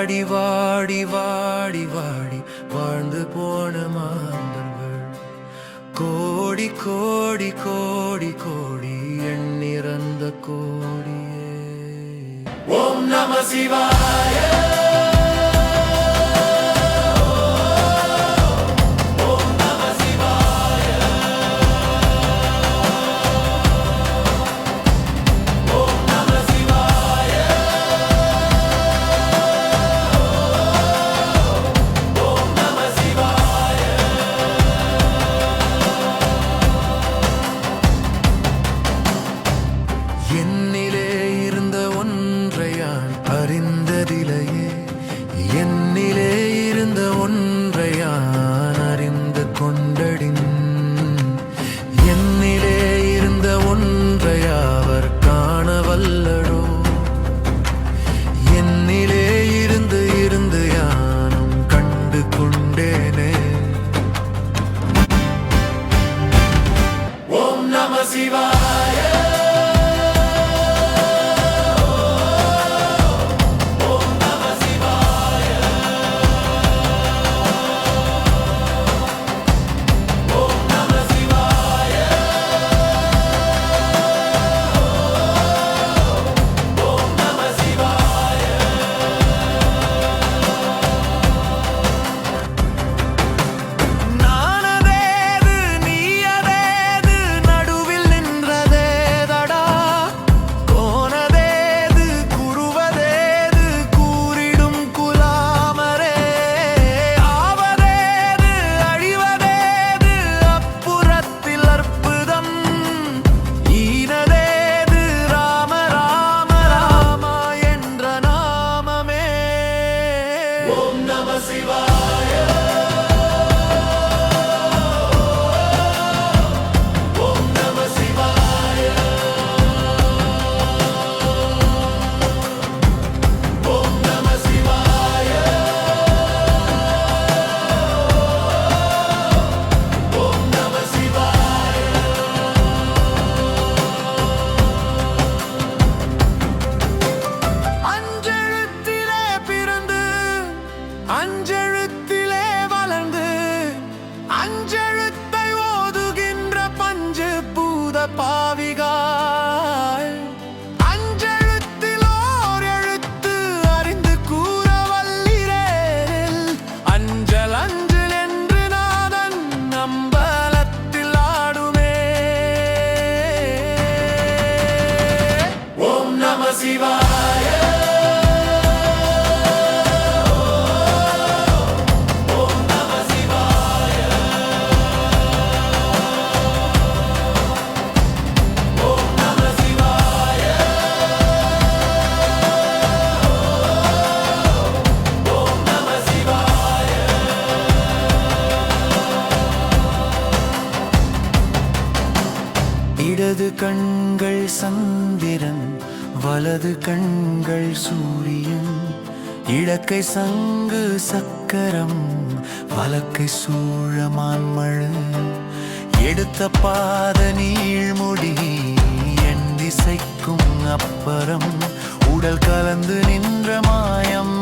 வாடி வாடி வாடி வாடி வாழ்ந்து போன மாந்தர்கள். கோடி கோடி கோடி கோடி எண்ணிறந்த கோடியே. ஓம் நம சிவாய. இடது கண்கள் சந்திரன் வலது கண்கள் சூரியன் இலக்கை சங்கு சக்கரம் வழக்கை சூழமான் மழு எடுத்த பாத நீழ்முடி என் திசைக்கும் அப்புறம் உடல் கலந்து நின்ற மாயம்.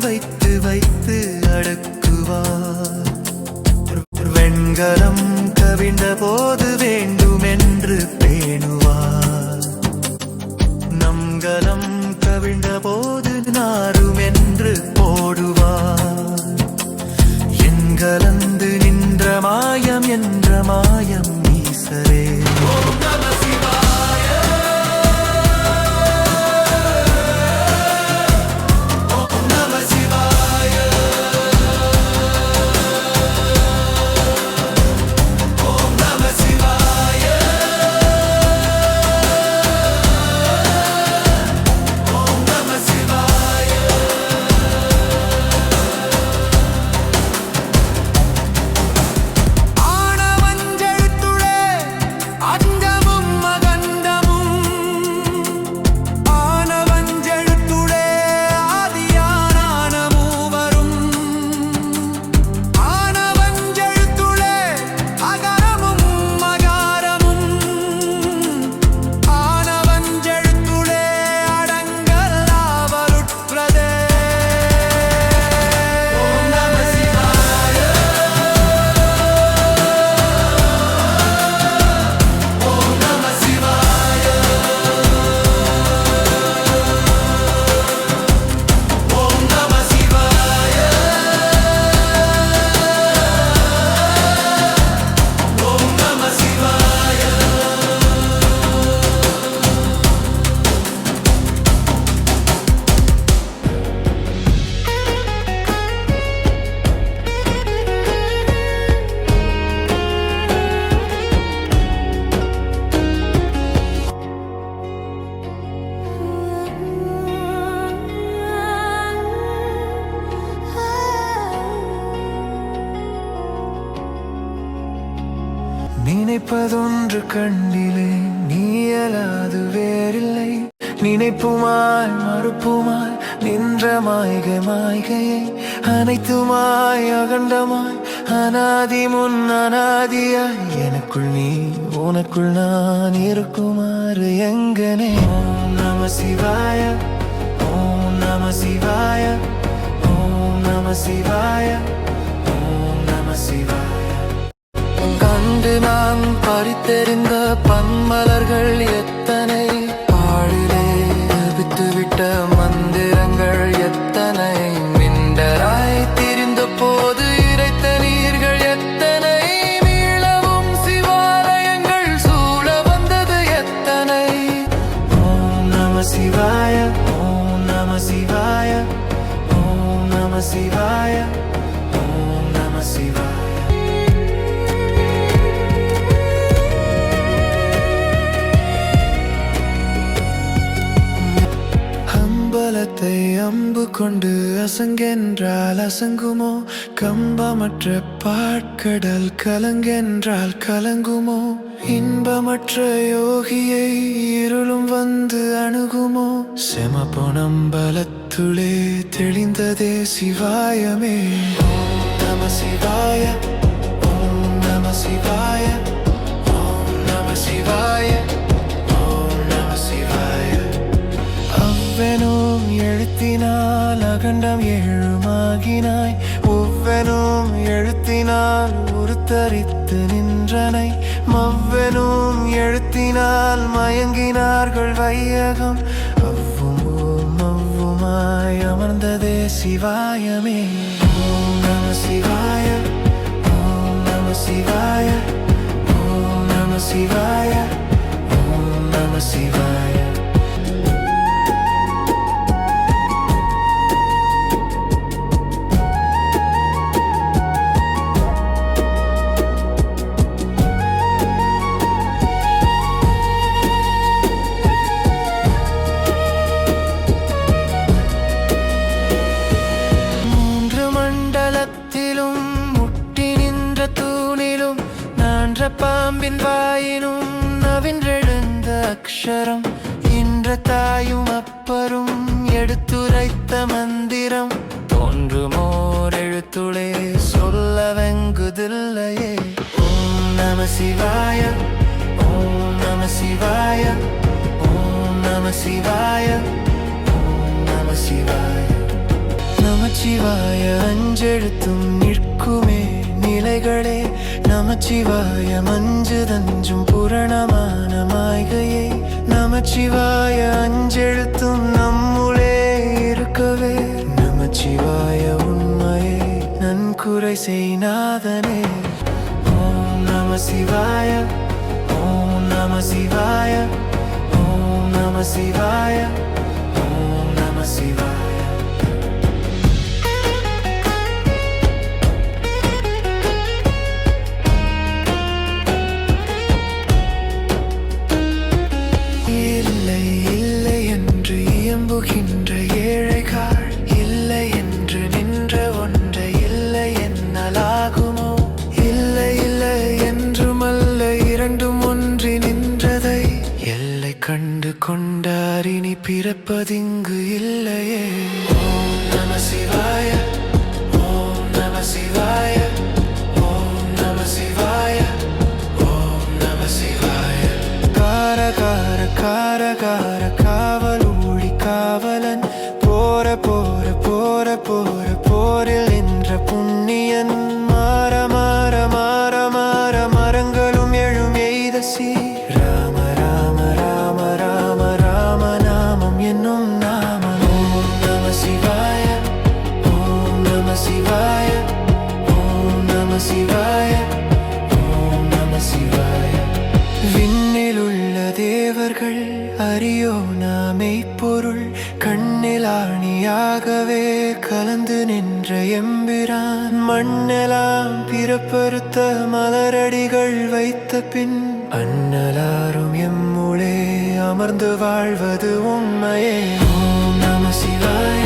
வைத்து வைத்து அடக்குவார். வெண்கலம் கவிழ்ந்த போது வேண்டுமென்று பேணுவார். நம்கலம் கவிழ்ந்த போது நாரும் என்று போடுவார் எண்கலந்து நின்ற மாயம் என்ற மாயம் நினைப்பதொன்று கண்டிலே நீயலாது வேறில்லை. நினைப்புமாய் மறுப்புமாய் நின்ற மாய்கை மாய்கையை அனைத்துமாய் அகண்டமாய் அனாதி முன் அனாதியாய் எனக்குள் நீ உனக்குள் நான் இருக்குமாறு எங்கனே. ஓம் நம சிவாய ஓம் நம சிவாய ஓம் நம சிவாய. கண்டு நான் பறித்தெறிந்த பன்மலர்கள் கொண்டு அசங்கென்றால் அசங்குமோ? கம்பமற்ற பாட்கடல் கலங்கென்றால் கலங்குமோ? இன்பமற்ற யோகியை இருளும் வந்து அணுகுமோ? செமபுணம் பலத்துளே தெளிந்ததே சிவாயமே. ஓம் நம சிவாய ஓம் நம சிவாய ஓம் நம சிவாய ஓம் நம சிவாய. அவ்வெனும் எழுத்தினால் அகண்டம் எழுமாகினாய். ஒவ்வெனும் எழுத்தினால் உருத்தரித்து நின்றனை. மவ்வெனும் எழுத்தினால் மயங்கினார்கள் வையகம். அவ்வும் அவ்வுமாய் அமர்ந்ததே சிவாயமே. ஓம் நம சிவாய ஓம் நம சிவாய ஓம் நம சிவாய ஓம் நம சிவாய. சொல்ல வெங்குதில்லையே. ஓம் நம சிவாய ஓம் நம சிவாய ஓம் நம சிவாய ஓம் நம சிவாய. நமச்சிவாய அஞ்செழுத்தும் நிற்குமே நிலைகளே. நமச்சிவாய மஞ்சு தஞ்சும் புரணமான மாய்கையே நமச்சிவாய அஞ்செழுத்தும் நம்முளே இருக்கவே. நமச்சிவாய நன்குறை செய்நாதனே ஓம் நம சிவாய ஓம் நம சிவாய ஓம் நம சிவாய ஓம் நம சிவாய போற போற போற போரில் என்ற புண்ணியன். கண்ணில் ஆணியாகவே கலந்து நின்ற எம்பிரான். மண்ணெலாம் பிறப்பறுத்த மலரடிகள் வைத்த பின் அண்ணலாரும் எம்முளே அமர்ந்து வாழ்வது உண்மையே ஓம் நம சிவாய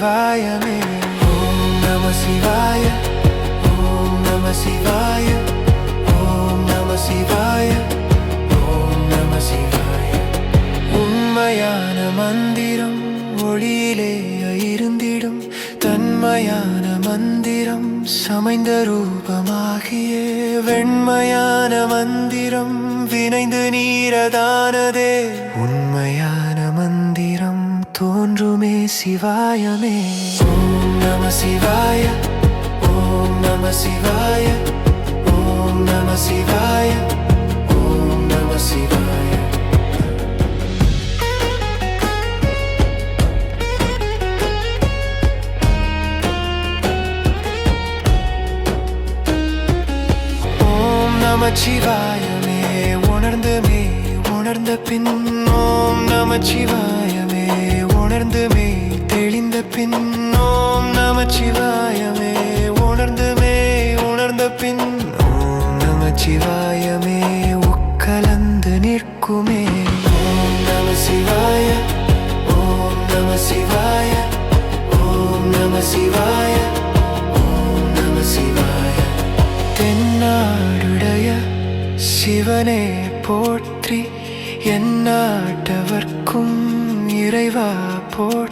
சிவாயமே ஓம் நம சிவாய ஓம் நம சிவாய ஓம் நம சிவாய ஓம் நம சிவாய. உண்மையான மந்திரம் ஒளியிலே இருந்திடும் தன்மையான மந்திரம் சமைந்த ரூபமாகிய வெண்மையான மந்திரம் வினைந்து நீரதானதே. உண்மையான மந்திரம் ஒன்றுமே சிவாயமே ஓம் நம சிவாய ஓம் நம சிவாய ஓம் நம சிவாய ஓம் நம சிவாய ஓம் நமச்சிவாயமே உணர்ந்தமே உணர்ந்த பின் ஓம் நமச்சிவாயமே உணர்ந்துமே தெளிந்த பின் நமச்சிவாயமே. உணர்ந்துமே உணர்ந்த பின் ஓம் நமச்சிவாயமே. உக்கலந்து நிற்குமே. ஓம் நம சிவாய ஓம் நம சிவாய ஓம் நம சிவாய ஓம் நம சிவாய தென்னாடுடைய சிவனே போற்றி எந்நாட்டவர்க்கும் இறைவா por.